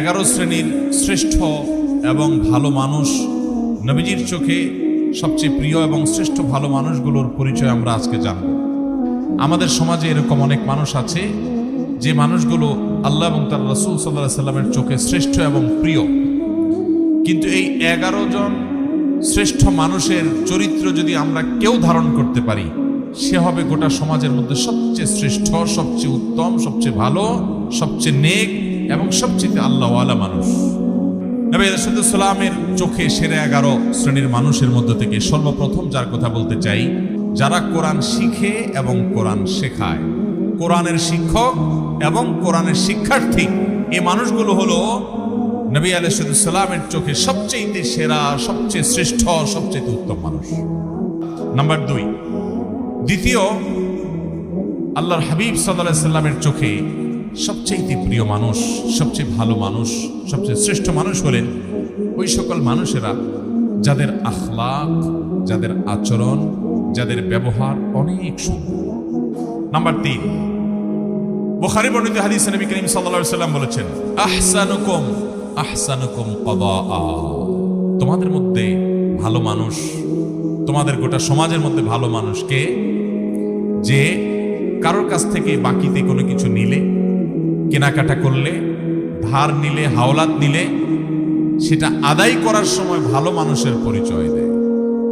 এগারো শ্রেণির শ্রেষ্ঠ এবং ভালো মানুষ নবীজির চোখে সবচেয়ে প্রিয় এবং শ্রেষ্ঠ ভালো মানুষগুলোর পরিচয় আমরা আজকে জানব। আমাদের সমাজে এরকম অনেক মানুষ আছে, যে মানুষগুলো আল্লাহ এবং তার রসুল সাল্লাহ সাল্লামের চোখে শ্রেষ্ঠ এবং প্রিয়। কিন্তু এই এগারো জন শ্রেষ্ঠ মানুষের চরিত্র যদি আমরা কেউ ধারণ করতে পারি, সে হবে গোটা সমাজের মধ্যে সবচেয়ে শ্রেষ্ঠ, সবচেয়ে উত্তম, সবচেয়ে ভালো, সবচেয়ে নেক এবং সবচেয়ে আল্লাহওয়ালা মানুষ। নবী সালামের চোখে সেরে এগারো শ্রেণির মানুষের মধ্যে থেকে সর্বপ্রথম যার কথা বলতে চাই, যারা কোরআন শিখে এবং কোরআন শেখায়। কোরআনের শিক্ষক এবং কোরআনের শিক্ষার্থী। এই মানুষগুলো হলো নবী আলাইসালামের চোখে সবচেয়ে সেরা, সবচেয়ে শ্রেষ্ঠ, সবচেয়ে উত্তম মানুষ। নাম্বার দুই। দ্বিতীয়, আল্লাহর হাবিব সাল্লাহ সাল্লামের চোখে সবচেয়ে প্রিয় মানুষ, সবচেয়ে ভালো মানুষ, সবচেয়ে শ্রেষ্ঠ মানুষ হলেন ওই সকল মানুষেরা যাদের আখলাক, যাদের আচরণ, যাদের ব্যবহার অনেক সুন্দর। নাম্বার তিন, বুখারী বর্ণিত হাদিস নবী করিম সাল্লাম বলেছেন, আহসানুকুম আহসানুকুম তোমাদের মধ্যে ভালো মানুষ, তোমাদের গোটা সমাজের মধ্যে ভালো মানুষকে যে কারোর কাছ থেকে বাকিতে কোনো কিছু নিলে কেনাকাটা করলে ধার নিলে, হাওলাত নিলে, সেটা আদায় করার সময় ভালো মানুষের পরিচয় দেয়।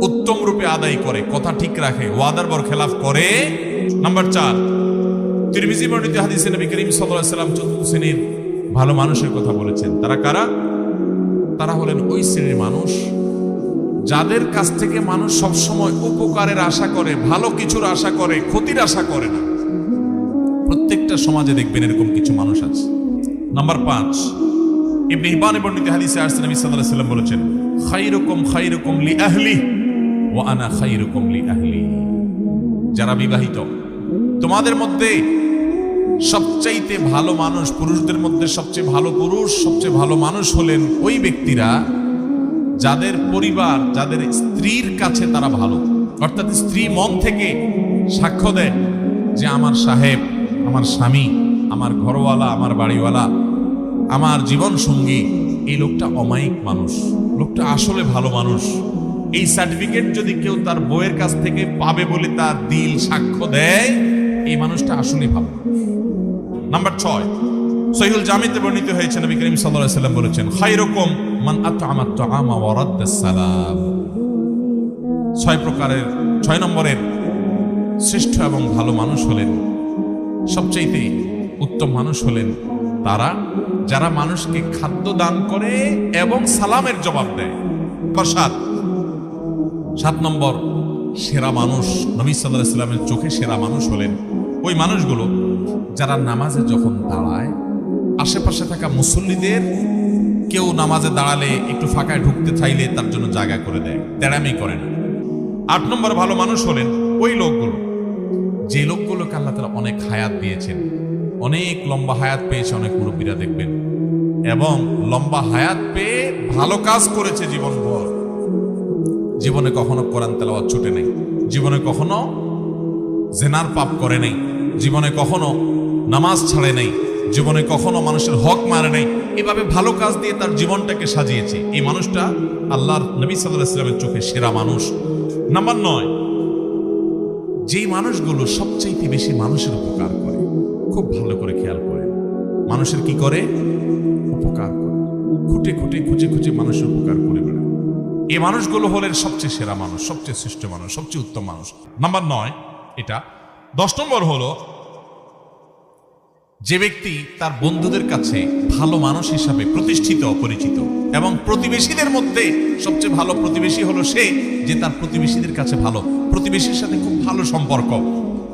উত্তম রূপে আদায় করে, কথা ঠিক রাখে, ওয়াদার বর খেলাফ করে। নাম্বার চার, তিরমিজি বর্ণিত হাদিসে নবী করিম সাল্লাম চতুর্থ শ্রেণির ভালো মানুষের কথা বলেছেন। তারা কারা? তারা হলেন ওই শ্রেণির মানুষ যাদের কাছ থেকে মানুষ সবসময় উপকারের আশা করে, ভালো কিছুর আশা করে, ক্ষতির আশা করে না। প্রত্যেকটা সমাজে দেখবেন এরকম কিছু মানুষ আছে। নাম্বার পাঁচ, ইবনে হিবানে বর্ণিত হাদিসে আসছে, নবী আলাইহি সাল্লাম বলেছেন খাইরুকুম খাইরুকুম লি আহলি ওয়া আনা খাইরুকুম লি আহলি যারা বিবাহিত, তোমাদের মধ্যে সবচাইতে ভালো মানুষ, পুরুষদের মধ্যে সবচেয়ে ভালো পুরুষ, সবচেয়ে ভালো মানুষ হলেন ওই ব্যক্তিরা যাদের পরিবার, যাদের স্ত্রীর কাছে তারা ভালো। অর্থাৎ স্ত্রী মন থেকে সাক্ষ্য দেয় যে, আমার সাহেব আমার স্বামী, আমার ঘরওয়ালা, আমার বাড়িওয়ালা, আমার জীবন সঙ্গী এই লোকটা অমায়িক মানুষ। লোকটা আসলে ভালো মানুষ। এই সার্টিফিকেট যদি কেউ তার বইয়ের কাছ থেকে পাবে বলে তার দিল, সাক্ষ্য দেয়, এই মানুষটা আসলেই ভালো নাম্বার ছয়, সহিহুল জামিতে বর্ণিত হয়েছে, নবী করিম আলাইহি সাল্লাম বলেছেন, খায়রুকুম মান আত-তাআমা সালাম। ছয় প্রকারের, ছয় নম্বরের, শ্রেষ্ঠ এবং ভালো মানুষ হলেন সবচাইতে উত্তম মানুষ হলেন তারা, যারা মানুষকে খাদ্য দান করে এবং সালামের জবাব দেয়। সাত সাত নম্বর, সেরা মানুষ। নবী সাল্লাহ সাল্লামের চোখে সেরা মানুষ হলেন ওই মানুষগুলো যারা নামাজে যখন দাঁড়ায়, আশেপাশে থাকা মুসল্লিদের কেউ নামাজে দাঁড়ালে একটু ফাঁকায় ঢুকতে চাইলে তার জন্য জায়গা করে দেয়, তেড়ামি করে না। আট নম্বর ভালো মানুষ হলেন ওই লোকগুলো যে লোকগুলোকে আল্লাহ তালা অনেক হায়াত দিয়েছেন, অনেক লম্বা হায়াত পেয়েছে অনেক মুরব্বীরা দেখবেন। এবং লম্বা হায়াত পেয়ে ভালো কাজ করেছে জীবনভর। জীবনে কখনো কোরআন তেলাওয়াত ছুটে নেই, জীবনে কখনো জেনার পাপ করে নেই, জীবনে কখনো নামাজ ছাড়ে নেই, জীবনে কখনো মানুষের হক মারে নেই। এভাবে ভালো কাজ দিয়ে তার জীবনটাকে সাজিয়েছে। এই মানুষটা আল্লাহর নবী সাল্লাহ ইসলামের চোখে সেরা মানুষ। নাম্বার নয় যেই মানুষগুলো সবচাইতে বেশি মানুষের উপকার করে, খুব ভালো করে খেয়াল করে মানুষের কি করে? উপকার করে। খুঁটে খুঁটে, খুঁজে খুঁজে মানুষের উপকার করে বেড়ায়। এই মানুষগুলো হলেন সবচেয়ে সেরা মানুষ, সবচেয়ে শ্রেষ্ঠ মানুষ, সবচেয়ে উত্তম মানুষ। নাম্বার নয়, এটা। দশ নম্বর হলো যে ব্যক্তি তার বন্ধুদের কাছে ভালো মানুষ হিসাবে প্রতিষ্ঠিত, অপরিচিত এবং প্রতিবেশীদের মধ্যে সবচেয়ে ভালো প্রতিবেশী হলো সে যে তার প্রতিবেশীদের কাছে ভালো, প্রতিবেশীর সাথে খুব ভালো সম্পর্ক।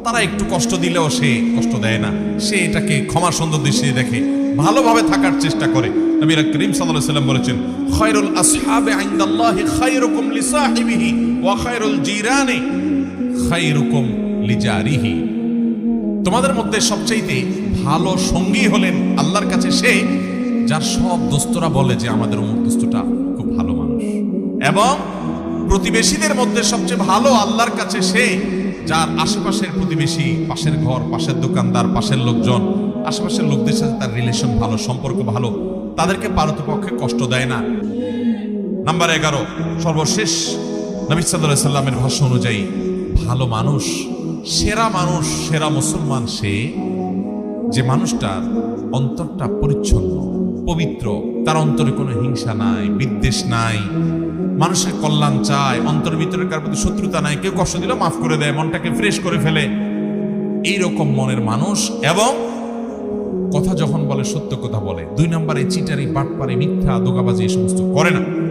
তারা একটু কষ্ট দিলেও সে কষ্ট দেয় না। সে এটাকে ক্ষমা সুন্দর দৃষ্টিতে দেখে, ভালোভাবে থাকার চেষ্টা করে। নবী করিম সাল্লাল্লাহু সাল্লাম বলেছেন, খায়রুল আসহাবে ইনদাল্লাহি খায়রুকুম লিসাহিবিহি ওয়া খায়রুল জিরানি খায়রুকুম লিজারিহি। তোমাদের মধ্যে সবচাইতে ভালো সঙ্গী হলেন আল্লাহর কাছে সে যার সব দোস্তরা বলে যে আমাদের অমুক দোস্তটা খুব ভালো মানুষ। এবং প্রতিবেশীদের মধ্যে সবচেয়ে ভালো আল্লাহর কাছে সে যার আশেপাশের প্রতিবেশী, পাশের ঘর, পাশের দোকানদার, পাশের লোকজন, আশেপাশের লোকদের সাথে তার রিলেশন ভালো, সম্পর্ক ভালো, তাদেরকে পারতপক্ষে কষ্ট দেয় না। নাম্বার এগারো, সর্বশেষ নবী সাল্লাহ সাল্লামের ভাষ্য অনুযায়ী, ভালো মানুষ, সেরা মানুষ, সেরা মুসলমান সে যে মানুষটার অন্তরটা পরিচ্ছন্ন, পবিত্র, তার অন্তরে কোনো হিংসা নাই, বিদ্বেষ নাই। মানুষের কল্যাণ চায় অন্তর ভিতরে কার প্রতি শত্রুতা নাই, কেউ কষ্ট দিলে মাফ করে দেয়, মনটাকে ফ্রেশ করে ফেলে। এইরকম মনের মানুষ এবং কথা যখন বলে, সত্য কথা বলে, দুই নম্বরে চিটারি, বাটপারি, মিথ্যা দোকাবাজি এই সমস্ত করে না।